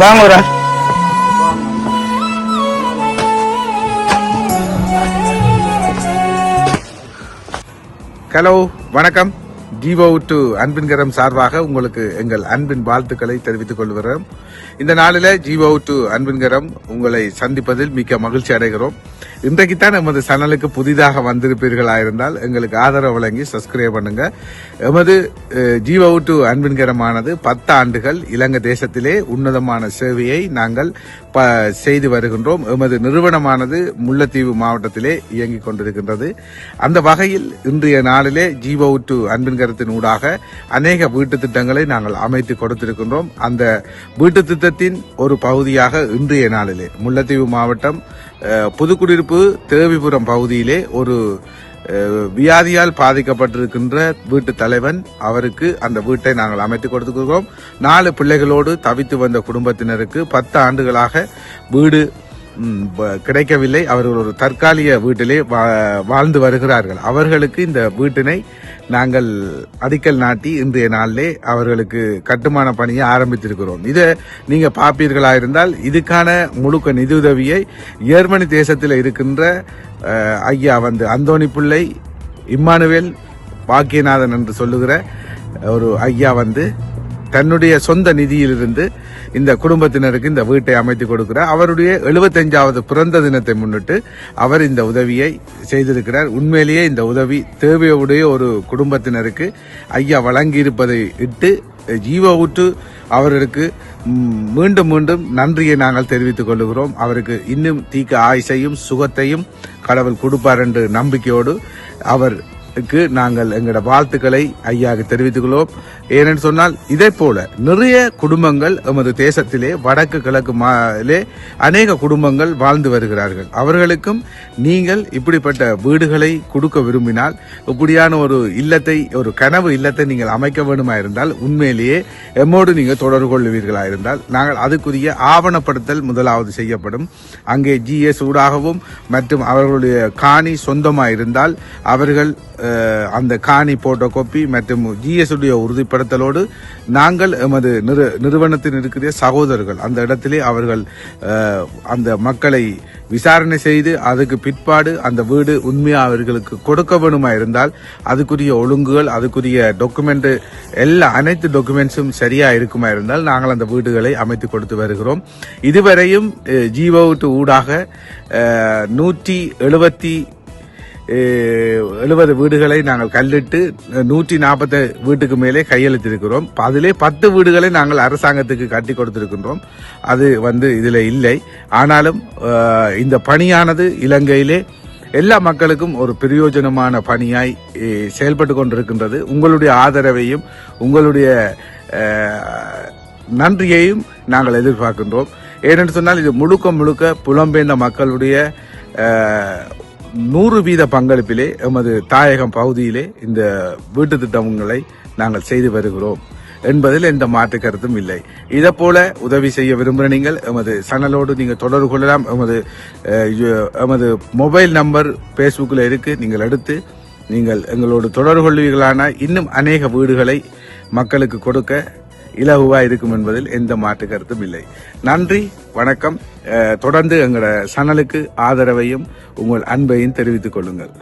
வாங்க ஒரு ஹலோ வணக்கம். ஜீவோ டு அன்பின்கரம் சார்பாக உங்களுக்கு எங்கள் அன்பின் வாழ்த்துக்களை தெரிவித்துக் கொள்கிறோம். இந்த நாளில் ஜீவோ டு அன்பின்கரம் உங்களை சந்திப்பதில் மிக்க மகிழ்ச்சி அடைகிறோம். இன்றைக்குத்தான் எமது சேனலுக்கு புதிதாக வந்திருப்பீர்களாயிருந்தால் எங்களுக்கு ஆதரவு வழங்கி சப்ஸ்கிரைப் பண்ணுங்க. எமது ஜீவோ டு அன்பின்கரமானது பத்து ஆண்டுகள் இலங்கை தேசத்திலே உன்னதமான சேவையை நாங்கள் ப- செய்து வருகின்றோம். எமது நிறுவனமானது முல்லைத்தீவு மாவட்டத்திலே இயங்கிக் கொண்டிருக்கின்றது. அந்த வகையில் இன்றைய நாளிலே ஜீவோ டு அன்பின்கரத்தின் ஊடாக அநேக வீட்டு திட்டங்களை நாங்கள் அமைத்து கொடுத்திருக்கின்றோம். அந்த வீட்டு திட்டத்தின் ஒரு பகுதியாக இன்றைய நாளிலே முல்லைத்தீவு மாவட்டம் புதுக்குடியிருப்பு தேவிபுரம் பகுதியிலே ஒரு வியாதியால் பாதிக்கப்பட்டிருக்கின்ற வீட்டு தலைவன் அவருக்கு அந்த வீட்டை நாங்கள் அமைத்து கொடுத்துக்கிறோம் நாலு பிள்ளைகளோடு தவித்து வந்த குடும்பத்தினருக்கு பத்து ஆண்டுகளாக வீடு கிடைக்கவில்லை. அவர்கள் ஒரு தற்காலிக வீட்டிலே வா- வாழ்ந்து வருகிறார்கள். அவர்களுக்கு இந்த வீட்டினை நாங்கள் அடிக்கல் நாட்டி இன்றைய நாளிலே அவர்களுக்கு கட்டுமான பணியை ஆரம்பித்திருக்கிறோம். இதை நீங்க பார்ப்பீர்களா இருந்தால் இதுக்கான முழுக்க நிதியுதவியை ஜெர்மனி தேசத்தில் இருக்கின்ற ஐயா வந்து அந்தோணி பிள்ளை இம்மானுவேல் பாக்கியநாதன் என்று சொல்லுகிற ஒரு ஐயா வந்து தன்னுடைய சொந்த நிதியிலிருந்து இந்த குடும்பத்தினருக்கு இந்த வீட்டை அமைத்து கொடுக்கிறார். அவருடைய எழுபத்தஞ்சாவது பிறந்த தினத்தை முன்னிட்டு அவர் இந்த உதவியை செய்திருக்கிறார். உண்மையிலேயே இந்த உதவி தேவையுடைய ஒரு குடும்பத்தினருக்கு ஐயா வழங்கியிருப்பதை இட்டு ஜீவ ஊற்று அவர்களுக்கு மீண்டும் மீண்டும் நன்றியை நாங்கள் தெரிவித்துக் கொள்கிறோம். அவருக்கு இன்னும் தீக்க ஆயுசையும் சுகத்தையும் கடவுள் கொடுப்பார் என்று நம்பிக்கையோடு அவர் க்கு நாங்கள் எங்களோட வாழ்த்துக்களை ஐயாவுக்கு தெரிவித்துக் கொள்வோம். ஏனென்று சொன்னால் இதே போல நிறைய குடும்பங்கள் எமது தேசத்திலே வடக்கு கிழக்கு மாலே அநேக குடும்பங்கள் வாழ்ந்து வருகிறார்கள். அவர்களுக்கும் நீங்கள் இப்படிப்பட்ட வீடுகளை கொடுக்க விரும்பினால் இப்படியான ஒரு இல்லத்தை ஒரு கனவு இல்லத்தை நீங்கள் அமைக்க வேண்டுமா இருந்தால் உண்மையிலேயே எம்மோடு நீங்கள் தொடர்பு கொள்வீர்களா இருந்தால் நாங்கள் அதுக்குரிய ஆவணப்படுத்தல் முதலாவது செய்யப்படும். அங்கே ஜிஎஸ் ஊடாகவும் மற்றும் அவர்களுடைய காணி சொந்தமாக இருந்தால் அவர்கள் அந்த காணி போட்டோ காப்பி மற்றும் ஜிஎஸ் உடைய உறுதிப்படுத்தலோடு நாங்கள் எமது நிறு நிறுவனத்தில் இருக்கிற சகோதரர்கள் அந்த இடத்திலே அவர்கள் அந்த மக்களை விசாரணை செய்து அதுக்கு பிற்பாடு அந்த வீடு உண்மையா அவர்களுக்கு கொடுக்க வேணுமா இருந்தால் அதுக்குரிய ஒழுங்குகள் அதுக்குரிய டாக்குமெண்ட் எல்லா அனைத்து டாக்குமெண்ட்ஸும் சரியா இருக்குமா இருந்தால் நாங்கள் அந்த வீடுகளை அமைத்து கொடுத்து வருகிறோம். இதுவரையும் ஜீவோட்டு ஊடாக நூற்றி எழுபத்தி எழுபது வீடுகளை நாங்கள் கல்லிட்டு நூற்றி நாற்பது வீட்டுக்கு மேலே கையெழுத்திருக்கிறோம். அதிலே பத்து வீடுகளை நாங்கள் அரசாங்கத்துக்கு கட்டி கொடுத்திருக்கின்றோம். அது வந்து இதில் இல்லை. ஆனாலும் இந்த பணியானது இலங்கையிலே எல்லா மக்களுக்கும் ஒரு பிரயோஜனமான பணியாய் செயல்பட்டு கொண்டிருக்கின்றது. உங்களுடைய ஆதரவையும் உங்களுடைய நன்றியையும் நாங்கள் எதிர்பார்க்கின்றோம். ஏனென்று சொன்னால் இது முழுக்க முழுக்க புலம்பெயர்ந்த மக்களுடைய நூறு வீத பங்களிப்பிலே எமது தாயகம் பகுதியிலே இந்த வீட்டு திட்டங்களை நாங்கள் செய்து வருகிறோம் என்பதில் எந்த மாற்று கருத்தும் இல்லை. இதை போல உதவி செய்ய விரும்புகிற நீங்கள் எமது சேனலோடு நீங்கள் தொடர்பு கொள்ளலாம். எமது எமது மொபைல் நம்பர் ஃபேஸ்புக்கில் இருக்கு. நீங்கள் எடுத்து நீங்கள் எங்களோடு தொடர்பு கொள்வீர்களான இன்னும் அநேக வீடுகளை மக்களுக்கு கொடுக்க இலகுவா இருக்கும் என்பதில் எந்த மாற்று கருத்தும் இல்லை. நன்றி வணக்கம். தொடர்ந்து எங்களோட சனலுக்கு ஆதரவையும் உங்கள் அன்பையும் தெரிவித்துக் கொள்ளுங்கள்.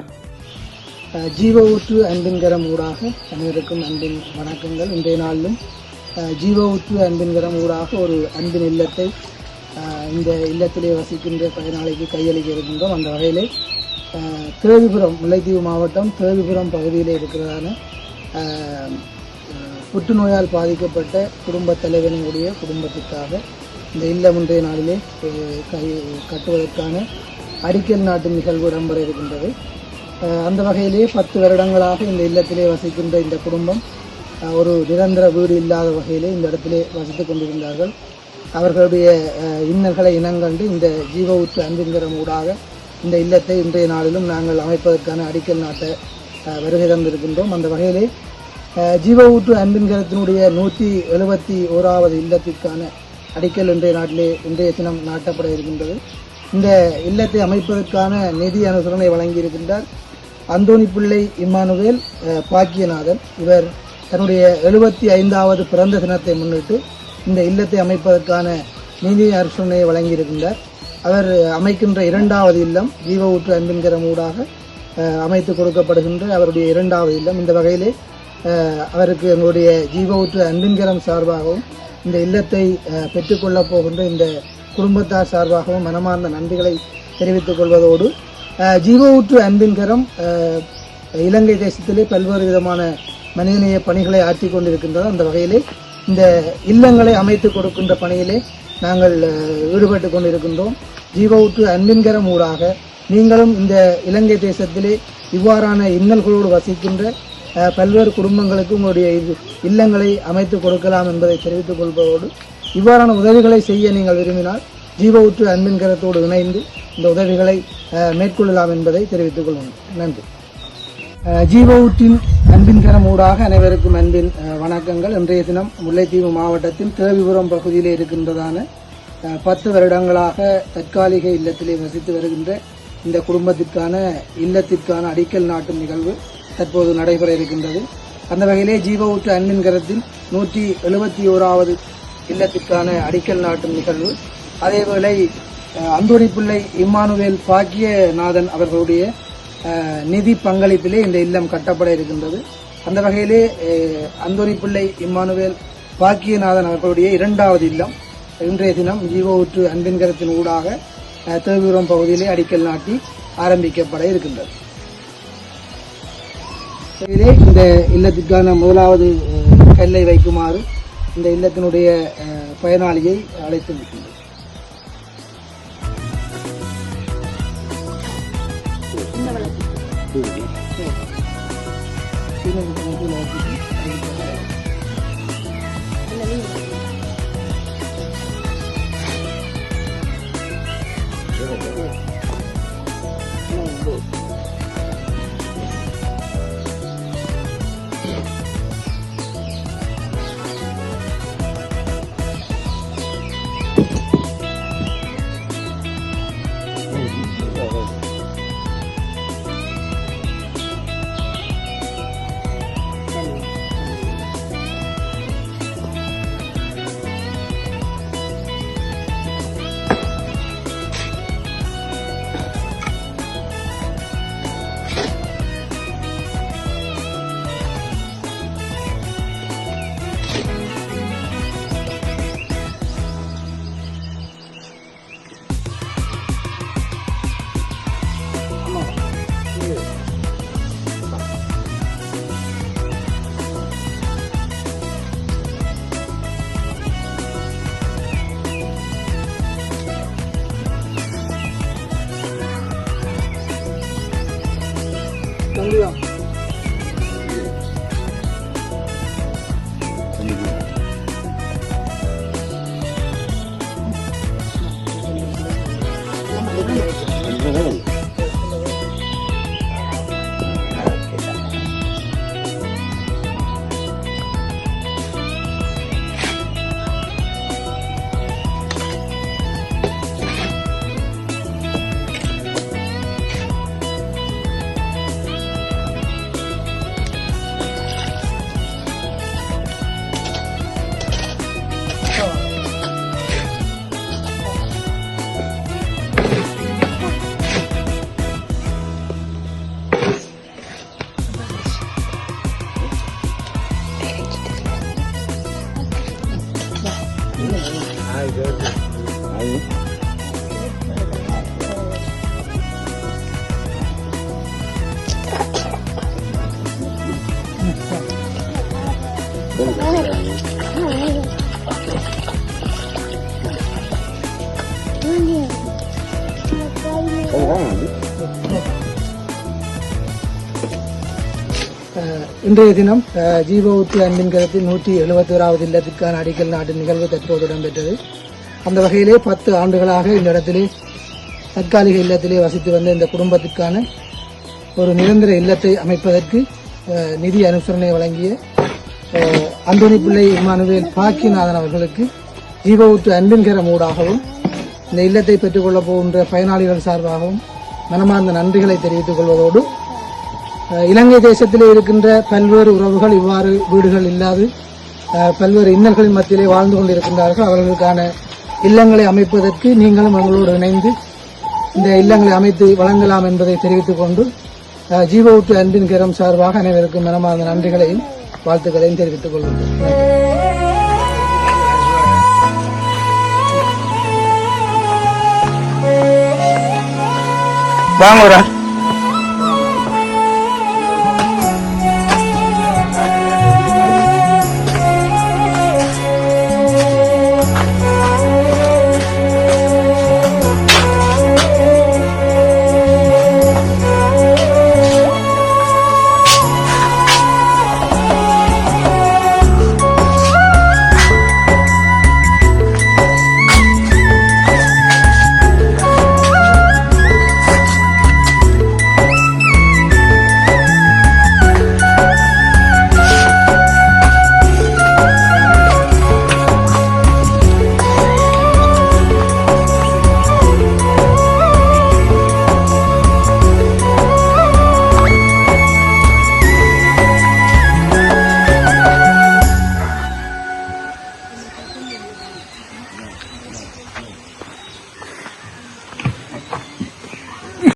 ஜீவ ஊற்று அன்பின்கரம் ஊடாக அனைவருக்கும் அன்பின் வணக்கங்கள். இன்றைய நாளிலும் ஜீவ ஊற்று அன்பின்கரம் ஊடாக ஒரு அன்பின் இல்லத்தை இந்த இல்லத்திலே வசிக்கின்ற பயனாளிக்கு கையளிக்க இருக்கின்றோம். அந்த வகையிலே திருவிபுரம் தேவிபுரம் முல்லைத்தீவு மாவட்டம் தேவிபுரம் பகுதியில் இருக்கிறதான புற்றுநோயால் பாதிக்கப்பட்ட குடும்பத் தலைவனுடைய குடும்பத்திற்காக இந்த இல்லம் இன்றைய நாளிலே கை கட்டுவதற்கான அடிக்கல் நாட்டு நிகழ்வு இடம்பெற இருக்கின்றது. அந்த வகையிலே பத்து வருடங்களாக இந்த இல்லத்திலே வசிக்கின்ற இந்த குடும்பம் ஒரு நிரந்தர வீடு இல்லாத வகையிலே இந்த இடத்திலே வசித்துக் கொண்டிருந்தார்கள். அவர்களுடைய இன்னல்களை இனங்கண்டு இந்த ஜீவ ஊற்று அன்பின்கரம் ஊடாக இந்த இல்லத்தை இன்றைய நாளிலும் நாங்கள் அமைப்பதற்கான அடிக்கல் நாட்டை வருகை தந்திருக்கின்றோம். அந்த வகையிலே ஜீவ ஊற்று அன்பின்கரத்தினுடைய நூற்றி எழுபத்தி ஓராவது இல்லத்திற்கான அடிக்கல் இன்றைய நாட்டிலே இன்றைய தினம் நாட்டப்பட இருக்கின்றது. இந்த இல்லத்தை அமைப்பதற்கான நிதி அனுசரணை வழங்கியிருக்கின்றார் அந்தோணி பிள்ளை இம்மானுவேல் பாக்கியநாதன். இவர் தன்னுடைய எழுபத்தி ஐந்தாவது பிறந்த தினத்தை முன்னிட்டு இந்த இல்லத்தை அமைப்பதற்கான நிதி அரசுணையை வழங்கியிருக்கின்றார். அவர் அமைக்கின்ற இரண்டாவது இல்லம் ஜீவ ஊற்று அன்பின்கிற ஊடாக அமைத்து கொடுக்கப்படுகின்ற அவருடைய இரண்டாவது இல்லம். இந்த வகையிலே அவருக்கு எங்களுடைய ஜீவவுற்று அன்பின்கரம் சார்பாகவும் இந்த இல்லத்தை பெற்றுக்கொள்ளப் போகின்ற இந்த குடும்பத்தார் சார்பாகவும் மனமார்ந்த நன்றிகளை தெரிவித்துக் கொள்வதோடு ஜீவவுற்று அன்பின்கரம் இலங்கை தேசத்திலே பல்வேறு விதமான மனிதநேய பணிகளை ஆற்றி கொண்டிருக்கின்றது அந்த வகையிலே இந்த இல்லங்களை அமைத்து கொடுக்கின்ற பணியிலே நாங்கள் ஈடுபட்டு கொண்டிருக்கின்றோம். ஜீவவுற்று அன்பின்கரம் ஊடாக நீங்களும் இந்த இலங்கை தேசத்திலே இவ்வாறான இன்னல்களோடு வசிக்கின்ற பல்வேறு குடும்பங்களுக்கு உங்களுடைய இது இல்லங்களை அமைத்து கொடுக்கலாம் என்பதை தெரிவித்துக் கொள்வதோடு இவ்வாறான உதவிகளை செய்ய நீங்கள் விரும்பினால் ஜீவவுற்று அன்பின்கரத்தோடு இணைந்து இந்த உதவிகளை மேற்கொள்ளலாம் என்பதை தெரிவித்துக் கொள்வோம். நன்றி. அஹ் ஜீவவுற்றின் அன்பின் கரம் ஊடாக அனைவருக்கும் அன்பின் வணக்கங்கள். இன்றைய தினம் முல்லைத்தீவு மாவட்டத்தின் தேவிபுரம் பகுதியிலே இருக்கின்றதான பத்து வருடங்களாக தற்காலிக இல்லத்திலே வசித்து வருகின்ற இந்த குடும்பத்திற்கான இல்லத்திற்கான அடிக்கல் நாட்டும் நிகழ்வு. தற்போது நடைபெற இருக்கின்றது. அந்த வகையிலே ஜீவவுற்று அன்பின் கரத்தின் நூற்றி எழுபத்தி ஓராவது இல்லத்திற்கான அடிக்கல் நாட்டும் நிகழ்வு. அதேவேளை அஹ், அந்தோணி பிள்ளை இம்மானுவேல் பாக்கியநாதன் அவர்களுடைய நிதி பங்களிப்பிலே இந்த இல்லம் கட்டப்பட இருக்கின்றது. அந்த வகையிலே அந்தோரிப்பிள்ளை அந்தோணி பிள்ளை இம்மானுவேல் பாக்கியநாதன் அவர்களுடைய இரண்டாவது இல்லம். இன்றைய தினம் ஜீவோவுற்று அன்பின்கரத்தின் ஊடாக அஹ், தேவிபுரம் பகுதியிலே அடிக்கல் நாட்டி ஆரம்பிக்கப்பட இருக்கின்றது. இதிலே இந்த இல்லத்திற்கான முதலாவது கல்லை வைக்குமாறு இந்த இல்லத்தினுடைய பயனாளியை அழைத்து நிற்கின்றோம் 兄弟 இன்றைய தினம் அஹ், அன்பின் கருத்தில் நூற்றி எழுபத்தி ஓராவது இல்லத்திற்கான அடிக்கல் நாட்டு நிகழ்வு தற்போது இடம்பெற்றது. அந்த வகையிலே பத்து ஆண்டுகளாக இந்த இடத்திலே தற்காலிக இல்லத்திலே வசித்து வந்த இந்த குடும்பத்திற்கான ஒரு நிரந்தர இல்லத்தை அமைப்பதற்கு நிதி அனுசரணை வழங்கிய அஹ், அந்தோணி பிள்ளை இம்மானுவேல் பாக்கியநாதன் அவர்களுக்கு ஜீவவுத்து அன்பின்கரம் ஊடாகவும் இந்த இல்லத்தை பெற்றுக்கொள்ளப் போகின்ற பயனாளிகள் சார்பாகவும் மனமார்ந்த நன்றிகளை தெரிவித்துக் கொள்வதோடு இலங்கை தேசத்திலே இருக்கின்ற பல்வேறு உறவுகள் இவ்வாறு வீடுகள் இல்லாது பல்வேறு இன்னல்களின் மத்தியிலே வாழ்ந்து கொண்டிருக்கின்றார்கள். அவர்களுக்கான இல்லங்களை அமைப்பதற்கு நீங்களும் அவர்களோடு இணைந்து இந்த இல்லங்களை அமைத்து வழங்கலாம் என்பதை தெரிவித்துக் கொண்டு அஹ், அன்பின் கரம் சார்பாக அனைவருக்கும் மனமார்ந்த நன்றிகளையும் வாழ்த்துக்களையும் தெரிவித்துக் கொள்கின்றோம். வாங்குறேன்